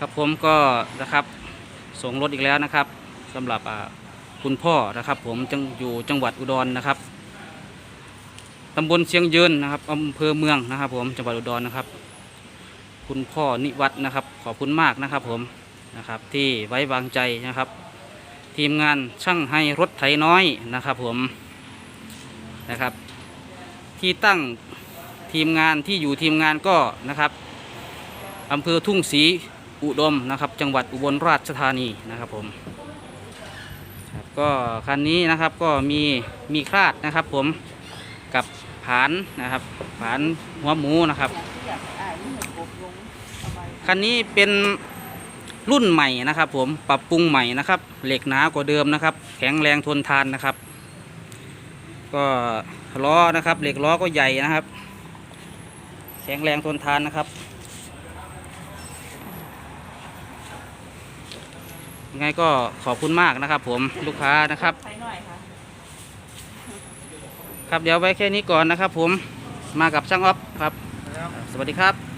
ครับผมก็นะครับส่งรถอีกแล้วนะครับสำหรับคุณพ่อนะครับ ผมจังอยู่จังหวัดอุดรนะครับตำบลเชียงยืนนะครับอำเภอเมืองนะครับ ผมจังหวัดอุดรนะครับ คุณพ่อนิวัฒน์นะครับ ขอบคุณมากนะครับ ผมนะครับ ที่ไว้วางใจนะครับ ทีมงานช่างให้รถไถน้อยนะครับ ผมนะครับ ที่ตั้งทีมงานที่อยู่ทีมงานก็นะครับอำเภอทุ่งศรี อุดมนะครับ จังหวัดอุบลราชธานีนะครับผมครับก็คันนี้นะครับก็มีมีคลาดนะครับผมกับผานนะครับผานหัวหมูนะครับ คันนี้เป็นรุ่นใหม่นะครับ ผมปรับปรุงใหม่นะครับ เหล็กหนากว่าเดิมนะครับ แข็งแรงทนทานนะครับ ก็ล้อนะครับ เหล็กล้อก็ใหญ่นะครับ แข็งแรงทนทานนะครับ ยังไงก็ขอบคุณมากนะครับ ผมลูกค้านะครับใช้หน่อยค่ะครับเดี๋ยวไว้แค่นี้ก่อนนะครับ ผมมากับช่างออฟครับ สวัสดีครับ